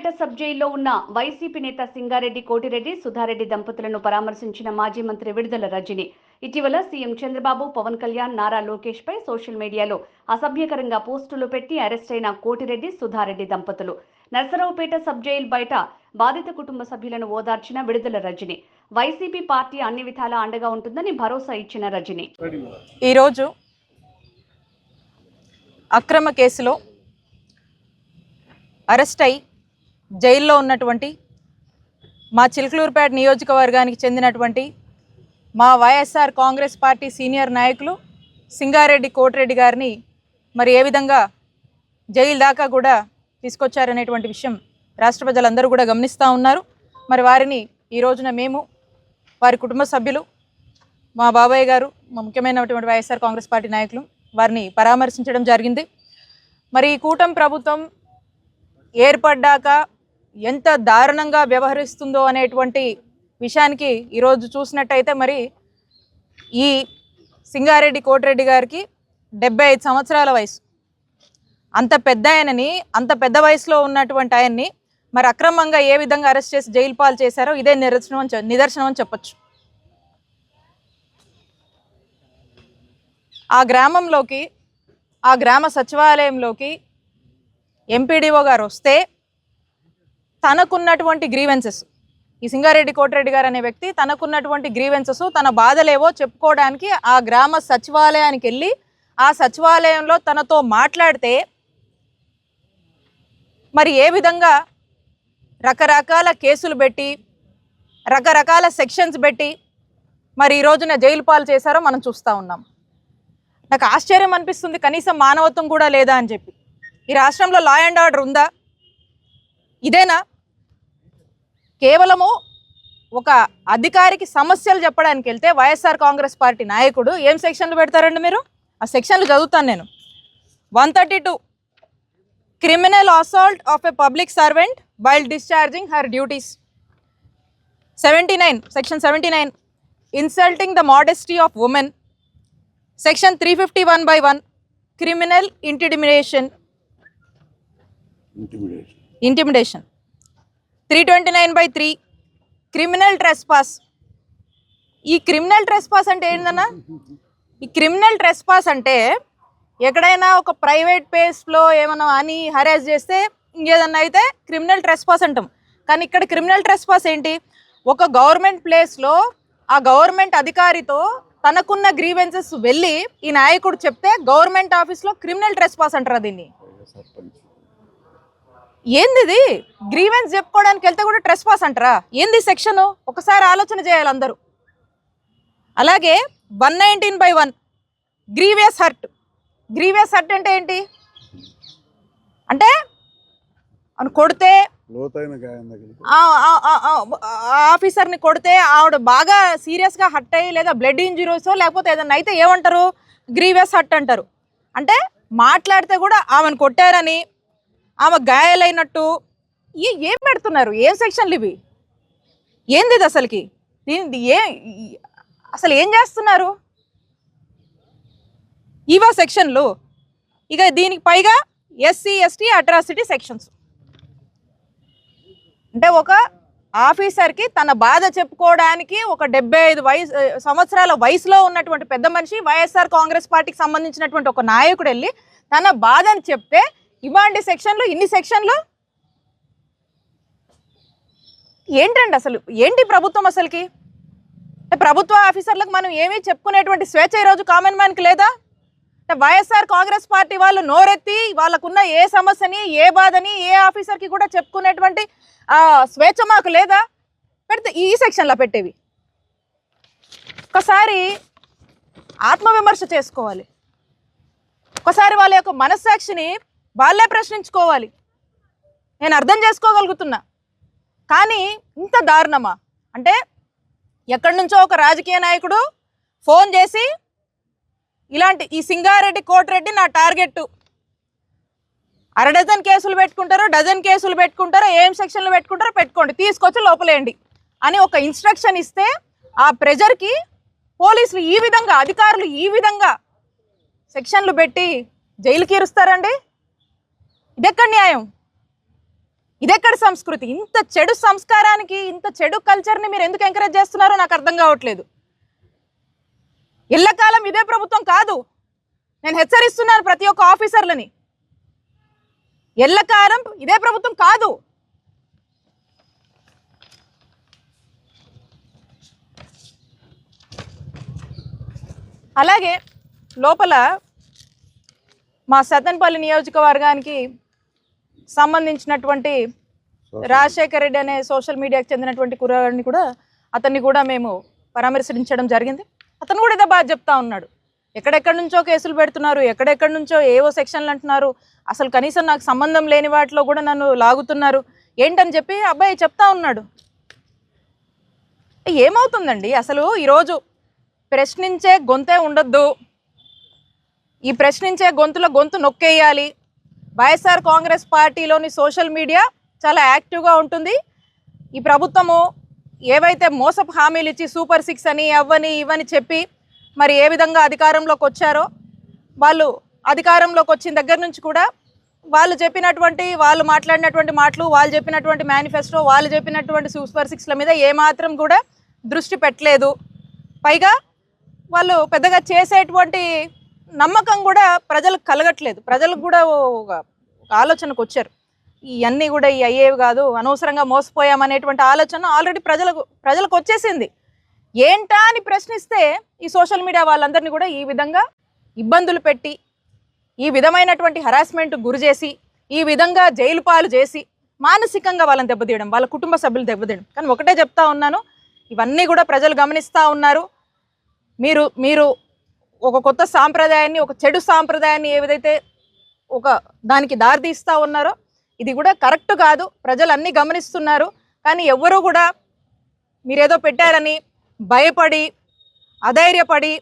Narasaraopet sub జైల్లో ఉన్న YCP నేత సింగారెడ్డి కోటిరెడ్డి సుధారెడ్డి దంపతులను పరామర్శించిన మాజీ మంత్రి విడుదల రజని. ఇటీవల సీఎం చంద్రబాబు పవన్ కళ్యాణ్ నారా లోకేష్ పై సోషల్ మీడియాలో అసభ్యకరంగా పోస్టులు పెట్టి అరెస్ట్ అయిన కోటిరెడ్డి సుధారెడ్డి దంపతులు. నర్సరావుపేట సబ్ జైల్ బయట బాధిత కుటుంబ సభ్యులను ఓదార్చిన విడుదల రజని. వైసీపీ పార్టీ అన్ని విధాలా అండగా ఉంటుందని భరోసా ఇచ్చిన రజని. ఈరోజు అక్రమ కేసులో అరెస్ట్ అయి జైల్లో ఉన్నటువంటి మా చిలుకలూరుపేట నియోజకవర్గానికి చెందినటువంటి మా వైఎస్ఆర్ కాంగ్రెస్ పార్టీ సీనియర్ నాయకులు సింగారెడ్డి కోటిరెడ్డి గారిని మరి ఏ విధంగా జైలు దాకా కూడా తీసుకొచ్చారనేటువంటి విషయం రాష్ట్ర ప్రజలందరూ కూడా గమనిస్తూ ఉన్నారు. మరి వారిని ఈ రోజున మేము వారి కుటుంబ సభ్యులు మా బాబాయ్ గారు మా ముఖ్యమైనటువంటి వైఎస్ఆర్ కాంగ్రెస్ పార్టీ నాయకులు వారిని పరామర్శించడం జరిగింది. మరి ఈ కూటమి ప్రభుత్వం ఏర్పడ్డాక ఎంత దారుణంగా వ్యవహరిస్తుందో అనేటువంటి విషయానికి ఈరోజు చూసినట్టయితే మరి ఈ సింగారెడ్డి కోటిరెడ్డి గారికి డెబ్బై ఐదు సంవత్సరాల వయసు. అంత పెద్ద ఆయనని అంత పెద్ద వయసులో ఉన్నటువంటి ఆయన్ని మరి అక్రమంగా ఏ విధంగా అరెస్ట్ చేసి జైలు పాలు చేశారో ఇదే నిదర్శనం నిదర్శనం అని చెప్పొచ్చు. ఆ గ్రామంలోకి ఆ గ్రామ సచివాలయంలోకి ఎంపీడీఓ గారు వస్తే తనకున్నటువంటి గ్రీవెన్సెస్. ఈ సింగారెడ్డి కోటిరెడ్డి గారు అనే వ్యక్తి తనకున్నటువంటి గ్రీవెన్సెస్ తన బాధలేవో చెప్పుకోవడానికి ఆ గ్రామ సచివాలయానికి వెళ్ళి ఆ సచివాలయంలో తనతో మాట్లాడితే మరి ఏ విధంగా రకరకాల కేసులు పెట్టి రకరకాల సెక్షన్స్ పెట్టి మరి ఈ రోజున జైలు పాలు చేశారో మనం చూస్తూ ఉన్నాం. నాకు ఆశ్చర్యం అనిపిస్తుంది కనీసం మానవత్వం కూడా లేదా అని చెప్పి. ఈ రాష్ట్రంలో లా అండ్ ఆర్డర్ ఉందా? ఇదేనా? కేవలము ఒక అధికారికి సమస్యలు చెప్పడానికి వెళ్తే వైఎస్ఆర్ కాంగ్రెస్ పార్టీ నాయకుడు ఏం సెక్షన్లు పెడతారండి మీరు? ఆ సెక్షన్లు చదువుతాను నేను. One thirty two. Criminal assault of a public servant while discharging her duties seventy nine section seventy nine insulting the modesty of women section three fifty one by one criminal intimidation intimidation three twenty nine by three criminal trespass ఈ criminal trespass అంటే ఏంటన్నా ఈ criminal trespass అంటే ఎక్కడైనా ఒక private ప్లేస్లో ఏమైనా అని హరాస్ చేస్తే ఇంకేదన్నా అయితే క్రిమినల్ ట్రెస్పాస్ అంటాం. కానీ ఇక్కడ క్రిమినల్ ట్రెస్పాస్ ఏంటి? ఒక గవర్నమెంట్ ప్లేస్లో ఆ గవర్నమెంట్ అధికారితో తనకున్న గ్రీవెన్సెస్ వెళ్ళి ఈ నాయకుడు చెప్తే గవర్నమెంట్ ఆఫీస్లో క్రిమినల్ ట్రెస్పాస్ అంటారు దీన్ని? ఏంది ఇది గ్రీవెన్స్ చెప్పుకోవడానికి వెళ్తే కూడా ట్రెస్ పాస్ అంటారా? ఏంది సెక్షన్ ఒకసారి ఆలోచన చేయాలి అందరూ. అలాగే one nineteen by one grievous hurt grievous hurt అంటే ఏంటి? అంటే అవును కొడితే ఆఫీసర్ని కొడితే ఆవిడ బాగా సీరియస్గా హట్ అయ్యి లేదా బ్లడ్ ఇంజురీసో లేకపోతే ఏదన్నా అయితే ఏమంటారు? గ్రీవియస్ హట్ అంటారు. అంటే మాట్లాడితే కూడా ఆమెను కొట్టారని ఆమె గాయాలైనట్టు ఈ ఏం పెడుతున్నారు? ఏం సెక్షన్లు ఇవి? ఏంది ఇది అసలుకి? దీని ఏ అసలు ఏం చేస్తున్నారు? ఇవా సెక్షన్లు? ఇక దీనికి పైగా ఎస్సీ ఎస్టీ అట్రాసిటీ సెక్షన్స్. అంటే ఒక ఆఫీసర్కి తన బాధ చెప్పుకోవడానికి ఒక డెబ్బై ఐదు వయసు సంవత్సరాల వయసులో ఉన్నటువంటి పెద్ద మనిషి వైఎస్ఆర్ కాంగ్రెస్ పార్టీకి సంబంధించినటువంటి ఒక నాయకుడు వెళ్ళి తన బాధని చెప్తే ఇవాంటి సెక్షన్లు ఇన్ని సెక్షన్లు? ఏంటండి అసలు? ఏంటి ప్రభుత్వం అసలుకి? ప్రభుత్వ ఆఫీసర్లకు మనం ఏమీ చెప్పుకునేటువంటి స్వేచ్ఛ ఈరోజు కామన్ మ్యాన్కి లేదా? వైఎస్ఆర్ కాంగ్రెస్ పార్టీ వాళ్ళు నోరెత్తి వాళ్ళకున్న ఏ సమస్యని ఏ బాధని ఏ ఆఫీసర్కి కూడా చెప్పుకునేటువంటి స్వేచ్ఛ మాకు లేదా? పెడితే ఈ సెక్షన్లో పెట్టేవి. ఒకసారి ఆత్మవిమర్శ చేసుకోవాలి. ఒకసారి వాళ్ళ యొక్క మనస్సాక్షిని వాళ్ళే ప్రశ్నించుకోవాలి. నేను అర్థం చేసుకోగలుగుతున్నా. కానీ ఇంత దారుణమా? అంటే ఎక్కడి నుంచో ఒక రాజకీయ నాయకుడు ఫోన్ చేసి ఇలాంటి ఈ సింగారెడ్డి కోటిరెడ్డి నా టార్గెట్ అర డజన్ కేసులు పెట్టుకుంటారో డజన్ కేసులు పెట్టుకుంటారో ఏం సెక్షన్లు పెట్టుకుంటారో పెట్టుకోండి. తీసుకొచ్చి లోపలేయండి అని ఒక ఇన్స్ట్రక్షన్ ఇస్తే ఆ ప్రెజర్కి పోలీసులు ఈ విధంగా అధికారులు ఈ విధంగా సెక్షన్లు పెట్టి జైలుకి ఇరుస్తారండి? ఇదెక్కడ న్యాయం? ఇదెక్కడ సంస్కృతి? ఇంత చెడు సంస్కారానికి ఇంత చెడు కల్చర్ని మీరు ఎందుకు ఎంకరేజ్ చేస్తున్నారో నాకు అర్థం కావట్లేదు. ఎల్లకాలం ఇదే ప్రభుత్వం కాదు. నేను హెచ్చరిస్తున్నాను ప్రతి ఒక్క ఆఫీసర్లని. ఎల్లకాలం ఇదే ప్రభుత్వం కాదు. అలాగే లోపల మా సతన్పల్లి నియోజకవర్గానికి సంబంధించినటువంటి రాజశేఖర్ రెడ్డి అనే సోషల్ మీడియాకి చెందినటువంటి కుర్రాడిని కూడా అతన్ని కూడా మేము పరామర్శించడం జరిగింది. అతను కూడా ఇదే బాధ చెప్తా ఉన్నాడు. ఎక్కడెక్కడి నుంచో కేసులు పెడుతున్నారు ఎక్కడెక్కడి నుంచో ఏవో సెక్షన్లు అంటున్నారు. అసలు కనీసం నాకు సంబంధం లేని వాటిలో కూడా నన్ను లాగుతున్నారు. ఏంటని చెప్పి అబ్బాయి చెప్తా ఉన్నాడు. ఏమవుతుందండి? అసలు ఈరోజు ప్రశ్నించే గొంతే ఉండొద్దు. ఈ ప్రశ్నించే గొంతులో గొంతు నొక్కేయాలి. వైఎస్ఆర్ కాంగ్రెస్ పార్టీలోని సోషల్ మీడియా చాలా యాక్టివ్గా ఉంటుంది. ఈ ప్రభుత్వము ఏవైతే మోసపు హామీలు ఇచ్చి సూపర్ సిక్స్ అని అవ్వని ఇవని చెప్పి మరి ఏ విధంగా అధికారంలోకి వచ్చారో వాళ్ళు అధికారంలోకి వచ్చిన దగ్గర నుంచి కూడా వాళ్ళు చెప్పినటువంటి వాళ్ళు మాట్లాడినటువంటి మాటలు వాళ్ళు చెప్పినటువంటి మేనిఫెస్టో వాళ్ళు చెప్పినటువంటి సూపర్ సిక్స్ల మీద ఏమాత్రం కూడా దృష్టి పెట్టలేదు. పైగా వాళ్ళు పెద్దగా చేసేటువంటి నమ్మకం కూడా ప్రజలకు కలగట్లేదు. ప్రజలకు కూడా ఒక ఒక ఆలోచనకు వచ్చారు. ఇవన్నీ కూడా ఈ అయ్యేవి కాదు అనవసరంగా మోసపోయామనేటువంటి ఆలోచన ఆల్రెడీ ప్రజలకు ప్రజలకు వచ్చేసింది. ఏంటా అని ప్రశ్నిస్తే ఈ సోషల్ మీడియా వాళ్ళందరినీ కూడా ఈ విధంగా ఇబ్బందులు పెట్టి ఈ విధమైనటువంటి హరాస్మెంట్ గురి చేసి ఈ విధంగా జైలు పాలు చేసి మానసికంగా వాళ్ళని దెబ్బతీయడం వాళ్ళ కుటుంబ సభ్యులు దెబ్బతీయడం. కానీ ఒకటే చెప్తా ఉన్నాను ఇవన్నీ కూడా ప్రజలు గమనిస్తూ ఉన్నారు. మీరు మీరు ఒక కొత్త సాంప్రదాయాన్ని ఒక చెడు సాంప్రదాయాన్ని ఏదైతే ఒక దానికి దారితీస్తూ ఉన్నారో ఇది కూడా కరెక్ట్ కాదు. ప్రజలు అన్నీ గమనిస్తున్నారు. కానీ ఎవ్వరూ కూడా మీరేదో పెట్టారని భయపడి అధైర్యపడి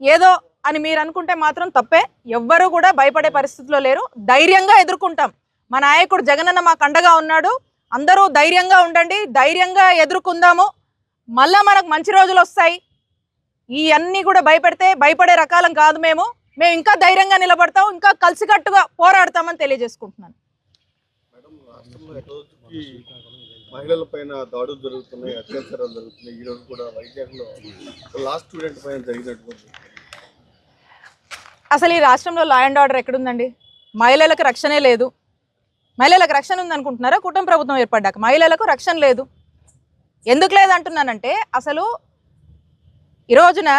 ఏదో అని మీరు అనుకుంటే మాత్రం తప్పే. ఎవ్వరూ కూడా భయపడే పరిస్థితిలో లేరు. ధైర్యంగా ఎదుర్కొంటాం. మా నాయకుడు జగనన్న మాకు అండగా ఉన్నాడు. అందరూ ధైర్యంగా ఉండండి. ధైర్యంగా ఎదుర్కొందాము. మళ్ళీ మనకు మంచి రోజులు వస్తాయి ఈ అన్నీ కూడా భయపెడితే భయపడే రకాలం కాదు మేము. మేము ఇంకా ధైర్యంగా నిలబడతాం ఇంకా కలిసికట్టుగా పోరాడతామని తెలియజేసుకుంటున్నాను. మహిళల పైన దాడులు జరుగుతున్నాయి అత్యాచారాలు జరుగుతున్నాయి. ఈ రోజు కూడా వైజాగ్లో లాస్ట్ స్టూడెంట్ పైన జరిగినటువంటి అసలు ఈ రాష్ట్రంలో లా అండ్ ఆర్డర్ ఎక్కడుందండి? మహిళలకు రక్షణే లేదు. మహిళలకు రక్షణ ఉందనుకుంటున్నారా? కుటుంబ ప్రభుత్వం ఏర్పడ్డాక. మహిళలకు రక్షణ లేదు. ఎందుకు లేదంటున్నానంటే అసలు ఈ రోజున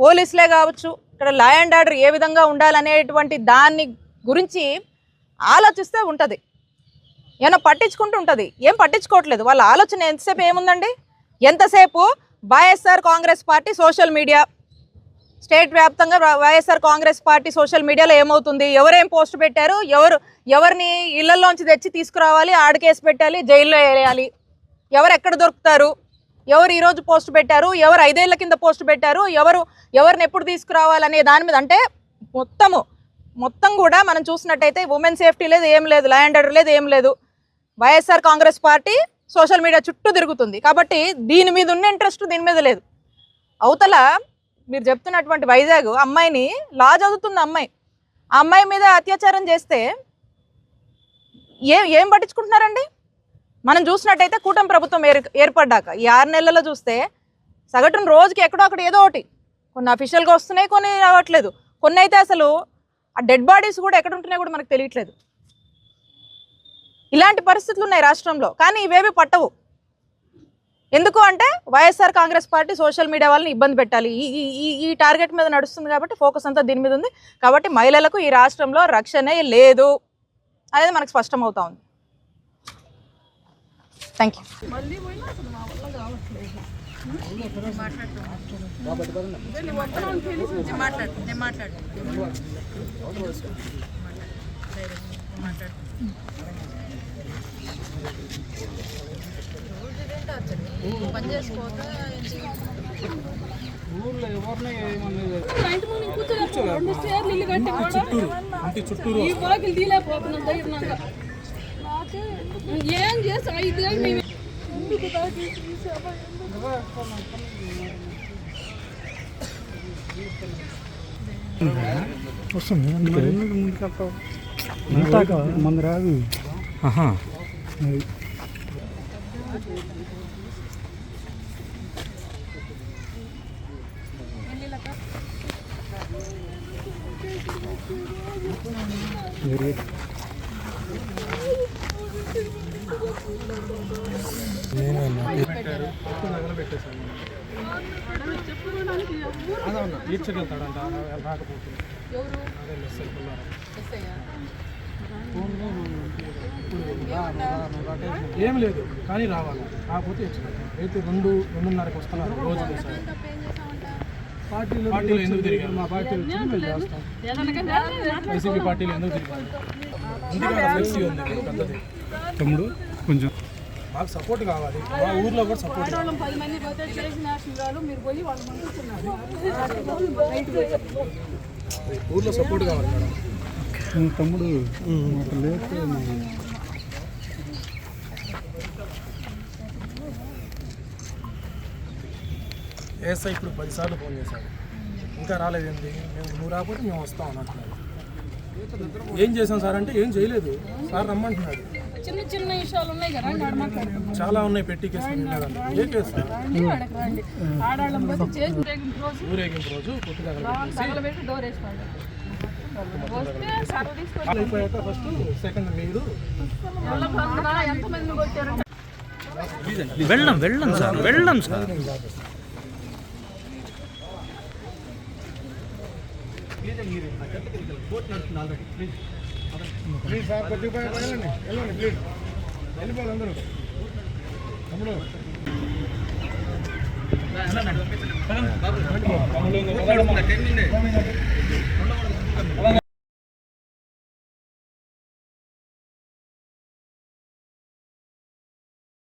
పోలీసులే కావచ్చు ఇక్కడ లా అండ్ ఆర్డర్ ఏ విధంగా ఉండాలనేటువంటి దాన్ని గురించి ఆలోచిస్తే ఉంటుంది. ఏమైనా పట్టించుకుంటూ ఉంటుంది. ఏం పట్టించుకోవట్లేదు. వాళ్ళ ఆలోచన ఎంతసేపు ఏముందండి? ఎంతసేపు YSR Congress party social media? State వ్యాప్తంగా వైఎస్ఆర్ కాంగ్రెస్ పార్టీ సోషల్ మీడియాలో ఏమవుతుంది? ఎవరేం పోస్ట్ పెట్టారు? ఎవరు ఎవరిని ఇళ్ళలోంచి తెచ్చి తీసుకురావాలి? ఆడకేసి పెట్టాలి? జైల్లో వేయాలి ఎవరు ఎక్కడ దొరుకుతారు? ఎవరు ఈరోజు పోస్ట్ పెట్టారు? ఎవరు ఐదేళ్ళ కింద పోస్ట్ పెట్టారు? ఎవరు ఎవరిని ఎప్పుడు తీసుకురావాలనే దాని మీద అంటే మొత్తము మొత్తం కూడా మనం చూసినట్టయితే ఉమెన్ సేఫ్టీ లేదు ఏం లేదు ల్యాండ్ ఆర్డర్ లేదు ఏం లేదు. YSR Congress party social media చుట్టూ తిరుగుతుంది. కాబట్టి దీని మీద ఉన్న ఇంట్రెస్ట్ దీని మీద లేదు. అవతల మీరు చెప్తున్నటువంటి వైజాగ్ అమ్మాయిని లా చదువుతుంది అమ్మాయి. ఆ అమ్మాయి మీద అత్యాచారం చేస్తే ఏ ఏం పట్టించుకుంటున్నారండి? మనం చూసినట్టయితే కూటమి ప్రభుత్వం ఏర్ ఏర్పడ్డాక ఈ ఆరు నెలల్లో చూస్తే సగటున రోజుకి ఎక్కడో అక్కడ ఏదో ఒకటి. కొన్ని అఫీషియల్గా వస్తున్నాయి కొన్ని రావట్లేదు. కొన్ని అయితే అసలు ఆ డెడ్ బాడీస్ కూడా ఎక్కడ ఉంటున్నాయి కూడా మనకు తెలియట్లేదు. ఇలాంటి పరిస్థితులు ఉన్నాయి రాష్ట్రంలో కానీ ఇవేవి పట్టవు. ఎందుకు అంటే YSR Congress party social media వాళ్ళని ఇబ్బంది పెట్టాలి. ఈ ఈ- ఈ ఈ టార్గెట్ మీద నడుస్తుంది కాబట్టి ఫోకస్ అంతా దీని మీద ఉంది. కాబట్టి మహిళలకు ఈ రాష్ట్రంలో రక్షణే లేదు. అనేది మనకు స్పష్టమవుతా ఉంది. థ్యాంక్ యూ ఈ వాకిలు తీలేకపోతున్నాం ధైర్యంగా నాకే ఏం చేసి ఐదు గంటలు ఎందుకు తాకి తీసావా? వస్తుంది అందుకే ముందు రాదు ఆహా చెప్పుకోవడానికి అదే పుల్లారా. ఎస్ఐయా? ఏం లేదు కానీ రావాలి. కాకపోతే రేపు రెండు రెండున్నరకు వస్తున్నారు రోజు. పార్టీలో పార్టీలో ఎందుకు తిరిగారు? మా పార్టీలో మేము చేస్తాం. వైసీపీ పార్టీలో ఎందుకు తిరిగారు? ఫ్లెక్సీ ఉంది పెద్దది. తమ్ముడు కొంచెం. మాకు సపోర్ట్ కావాలి. మా ఊర్లో కూడా సపోర్ట్ ఊర్లో సపోర్ట్ కావాలి మేడం. తమ్ముడు మాకు లేకపోతే ఏఎస్ఐ ఇప్పుడు పదిసార్లు ఫోన్ చేశాడు. ఇంకా రాలేదేంటి మేము నువ్వు రాకపోతే మేము వస్తాం అని అంటున్నాడు ఏం చేసాం సార్ అంటే ఏం చేయలేదు. సార్ రమ్మంటున్నాడు. చిన్న చిన్న విషయాలు ఉన్నాయి కదా చాలా ఉన్నాయి పెట్టి రండి ఆడవాళ్ళం పోతే చేసి రేగిన రోజు. ఊరేగింపు తగలబెట్టి డోర్ వేసుకోండి. వస్తే సర్వ తీసుకొని అయిపోయాక ఫస్ట్ సెకండ్ మీరు మళ్ళీ పొద్దున ఎంతమందిని కొట్టారు? వెళ్ళం వెళ్ళం సార్ వెళ్ళం సార్. ప్లీజ్ ప్లీజ్ సార్ కొద్దిగా వెళ్ళండి వెళ్ళండి ప్లీజ్ వెళ్ళిపోవాలి అందరూ తమ్ముడు